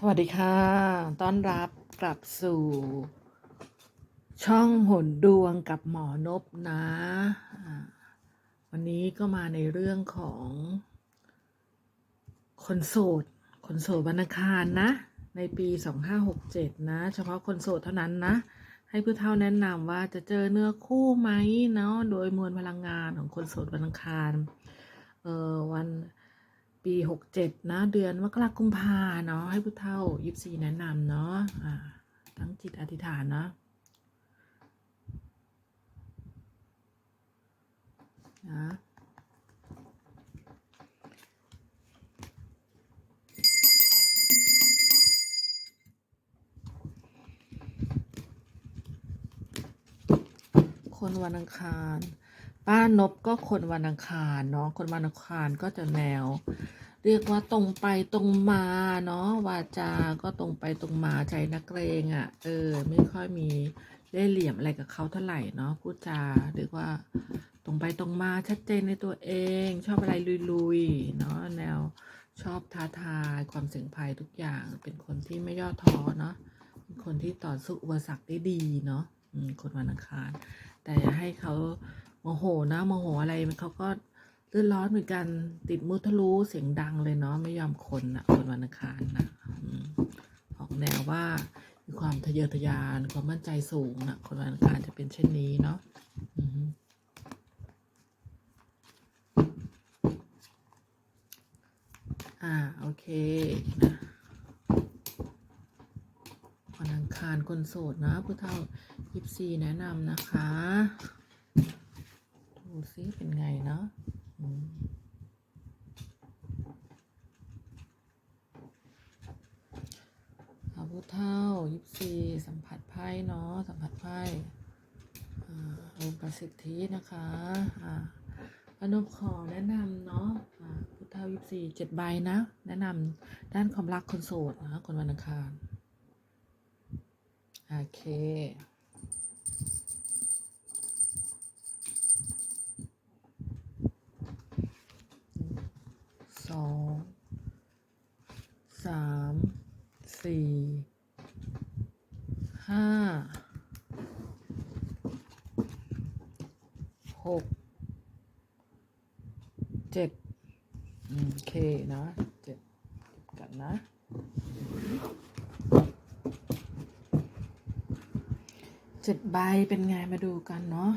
สวัสดีค่ะ ต้อนรับกลับสู่ ช่องหนดวงกับหมอนบนะอ่าวันนี้ก็มาในเรื่องของ คนโสด คนโสดวันอังคารนะ ในปี2567นะ เฉพาะคนโสดเท่านั้นนะ ให้ผู้เฒ่าแนะนำว่าจะเจอเนื้อคู่ไหมเนาะ โดยมวลพลังงานของคนโสดวันอังคาร เออวัน ปีหกเจ็ดนะเดือนมกราคมพาเนาะให้ผู้เฒ่ายิบซีแนะนำเนาะทั้งจิตอธิษฐานเนาะนะคนวันอังคาร ป้านบก็คนวันอังคารเนาะคนวันอังคารก็จะแนว เรียกว่าตรงไปตรงมาเนาะวาจาก็ตรงไปตรงมาใจนักเลงอะ่ะ เออ ไม่ค่อยมีเล่ห์เหลี่ยมอะไรกับเขาเท่าไหร่เนาะพูดจาเรียกว่าตรงไปตรงมาชัดเจนในตัวเอง ชอบอะไรลุยๆเนาะแนวชอบท้าทายความเสี่ยงภัยทุกอย่าง เป็นคนที่ไม่ย่อท้อเนาะเป็นคนที่ต่อสู้อุปสรรคได้ดีเนาะคนวันอังคาร แต่ให้เขาโมโหนะโมโหอะไรเขาก็ ลื่อนร้อนเหมือนกันติดมุทะลุเสียงดังเลยเนาะไม่ยอมคนนะคนวันอังคารนะออกแนวว่ามีความทะเยอทะยานความมั่นใจสูงนะคนวันอังคารจะเป็นเช่นนี้เนาะอ่าโอเคนะวันอังคารคนโสดนะผู้เฒ่ายิบซีแนะนำนะคะ ดูซิเป็นไงเนาะ อาผู้เท่ายิบซีสัมผัสไพ่เนาะสัมผัสไพ่อาองค์ประสิทธินะคะอ่าอนุขอแนะนำเนาะอ่าผู้เท่ายิบซีเจ็ดใบนะ แนะนำด้านความรักคนโสดนะคนวันอังคาร โอเค องสามสี่ห้าหกเจ็ดโอเคนะเจ็ดกันนะ เจ็ดใบเป็นไงมาดูกันเนาะ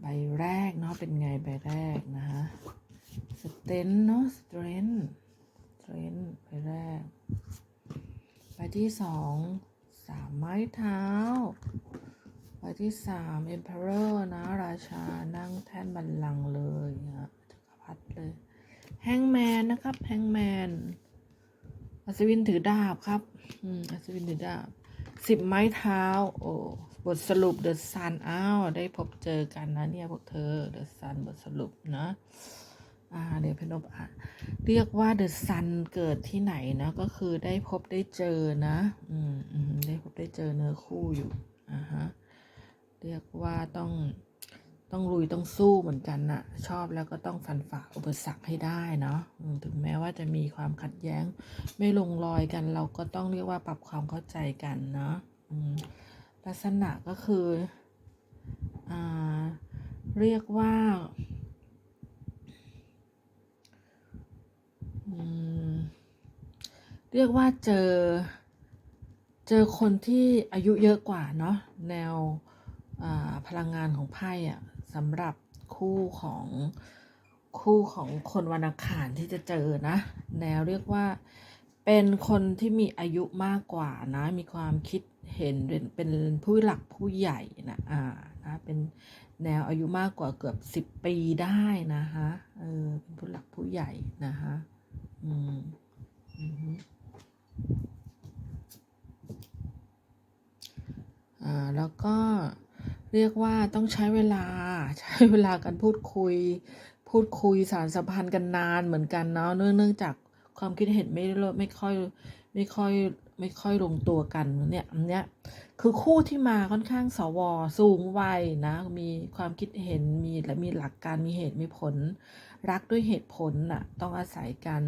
ใบแรกเนาะเป็นไงใบแรกนะฮะ เตนเนาะสเตรนสเตรนใบแรกใบที่สองสามไม้เท้าใบที่สามเอ็มเพอเรอร์นะ ราชานั่งแท่นบัลลังก์เลยนะจักรพรรดิเลยแฮงแมนนะครับแฮงแมนอัศวินถือดาบครับอืมอัศวินถือดาบสิบไม้เท้า โอ้บทสรุปเดอะซันอ้าวได้พบเจอกันนะเนี่ยพวกเธอเดอะซันบทสรุปนะ อ่าเดี๋ยวเพนบอ่านเรียกว่าเดอะซันเกิดที่ไหนนะก็คือได้พบได้เจอนะอืมได้พบได้เจอเนื้อคู่อยู่อ่าฮะเรียกว่าต้องต้องลุยต้องสู้เหมือนกันน่ะ ชอบแล้วก็ต้องฟันฝ่าอุปสรรคให้ได้เนาะถึงแม้ว่าจะมีความขัดแย้ง ไม่ลงรอยกัน เราก็ต้องเรียกว่าปรับความเข้าใจกันเนาะลักษณะก็คืออเรียกว่า อืม เรียกว่าเจอ เจอคนที่อายุเยอะกว่าเนาะแนวพลังงานของไพ่อะสำหรับคู่ของคู่ของคนวันอังคารที่จะเจอนะ แนวเรียกว่าเป็นคนที่มีอายุมากกว่านะ มีความคิดเห็นเป็นเป็นผู้หลักผู้ใหญ่นะอ่านะเป็นแนวอายุมากกว่าเกือบสิบปีได้นะคะเออเป็นผู้หลักผู้ใหญ่นะคะ อืมอ่าแล้วก็เรียกว่าต้องใช้เวลาใช้เวลากันพูดคุย พูดคุยสารสัมพันธ์กันนานเหมือนกันเนาะเนื่องเนื่องจากความคิดเห็นไม่ลิไม่ค่อยไม่ค่อย ไม่ค่อยลงตัวกันเนี่ยอันเนี้ยคือคู่ที่มาค่อนข้างสวสูงวัยนะ มีความคิดเห็นมีและมีหลักการมีเหตุมีผล รักด้วยเหตุผลน่ะต้องอาศัยกัน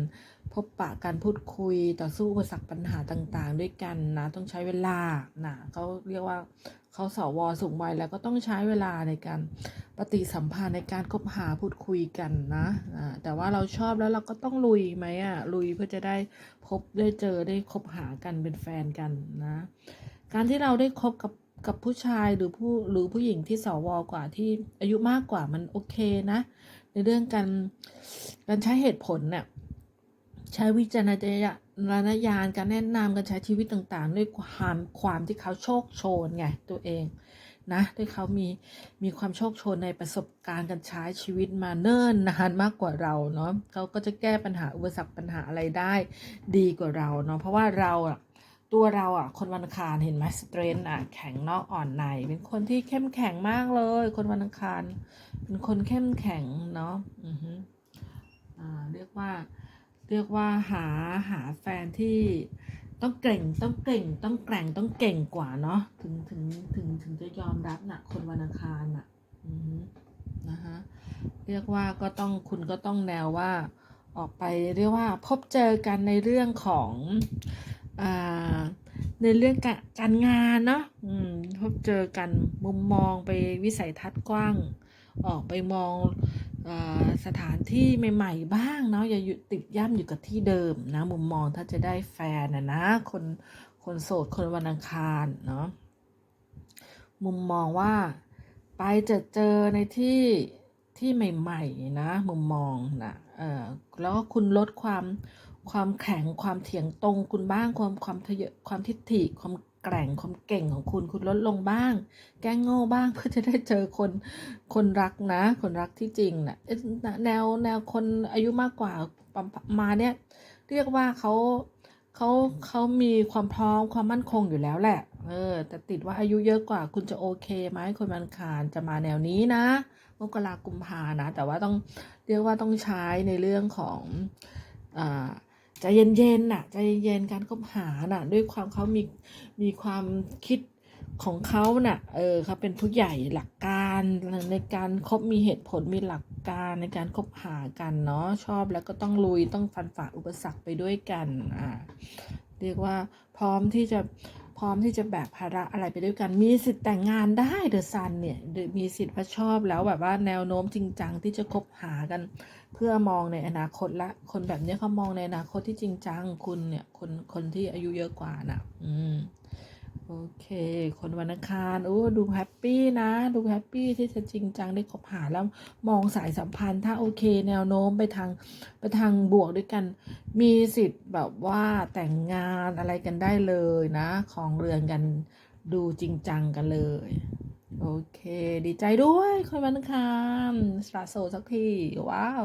พบปะการพูดคุยต่อสู้อุปสรรคปัญหาต่างๆ ด้วยกันนะ ต้องใช้เวลานะเขาเรียกว่า เขาสวสูงวัยแล้วก็ต้องใช้เวลาในการปฏิสัมพันธ์ในการคบหาพูดคุยกันนะแต่ว่าเราชอบแล้วเราก็ต้องลุยไหมอะลุยเพื่อจะได้พบได้เจอได้คบหากันเป็นแฟนกันนะ การที่เราได้คบกับกับผู้ชายหรือผู้หรือผู้หญิงที่สวกว่าที่อายุมากกว่ามันโอเคนะ ในเรื่องการการใช้เหตุผลเนี่ยใช้วิจารณญาณ ระนาญการแนะนำการใช้ชีวิตต่างๆ ด้วยความความที่เขาโชคโชนไงตัวเองนะด้วยเขามีมีความโชคโชนในประสบการณ์การใช้ชีวิตมาเนิ่นนานมากกว่าเราเนาะเขาก็จะแก้ปัญหาอุปสรรคปัญหาอะไรได้ดีกว่าเราเนาะเพราะว่าเราอะตัวเราอะ คนวันอังคารเห็นไหมสเตรนอะแข็งนอกอ่อนใน เป็นคนที่เข้มแข็งมากเลย คนวันอังคารเป็นคนเข้มแข็งเนาะอือฮึอ่าเรียกว่า เรียกว่าหาหาแฟนที่ต้องเก่งต้องเก่งต้องแกร่งต้องเก่งกว่าเนาะถึงถึงถึงถึงจะยอมรับน่ะ คนวันอังคารน่ะนะคะเรียกว่าก็ต้องคุณก็ต้องแนวว่าออกไปเรียกว่าพบเจอกันในเรื่องของอ่าในเรื่องการงานเนาะพบเจอกันมุมมองไปวิสัยทัศน์กว้าง ออกไปมอง สถานที่ใหม่ๆบ้างเนาะอย่าอยู่ติดย่ำอยู่กับที่เดิมนะ มุมมองถ้าจะได้แฟนนะนะ คนคนโสดคนวันอังคารเนาะมุมมองว่าไปจะเจอในที่ที่ใหม่ ๆ นะ มุมมองนะเออแล้วก็คุณลดความความแข็งความเถียงตรงคุณบ้างความความทะเยอความทิฏฐิความ แกร่งความเก่งของคุณคุณลดลงบ้าง แกล้งโง่บ้างเพื่อจะได้เจอคนคนรักนะ คนรักที่จริงนะเอ๊ะแนวแนวคนอายุมากกว่ามาเนี้ยเรียกว่าเขาเขาเขามีความพร้อมความมั่นคงอยู่แล้วแหละ เออ แต่ติดว่าอายุเยอะกว่าคุณจะโอเคไหมคนวันคารจะมาแนวนี้นะมกรากุมภานะ แต่ว่าต้องเรียกว่าต้องใช้ในเรื่องของอ่า ใจเย็นๆน่ะใจเย็นๆการคบหาน่ะ ด้วยความเขามีมีความคิดของเขาน่ะ เออเขาเป็นผู้ใหญ่หลักการในการคบมีเหตุผลมีหลักการในการคบหากันเนาะชอบแล้วก็ต้องลุยต้องฟันฝ่าอุปสรรคไปด้วยกันอ่าเรียกว่าพร้อมที่จะ พร้อมที่จะแบกภาระอะไรไปด้วยกัน มีสิทธิ์แต่งงานได้เดอะซันเนี่ยมีสิทธิ์ว่าชอบแล้วแบบว่าแนวโน้มจริงจังที่จะคบหากัน เพื่อมองในอนาคตละ คนแบบเนี้ยเขามองในอนาคตที่จริงจังคุณเนี่ยคนคนที่อายุเยอะกว่าน่ะ อืม โอเค คนวันอังคารโอ้ดูแฮปปี้นะ ดูแฮปปี้ที่จะจริงจังได้คบหาแล้วมองสายสัมพันธ์ถ้าโอเค แนวโน้มไปทางไปทางบวกด้วยกัน มีสิทธิ์แบบว่าแต่งงานอะไรกันได้เลยนะ ของเรือนกันดูจริงจังกันเลย โอเค ดีใจด้วย คนวันอังคารสละโสสักที ว้าว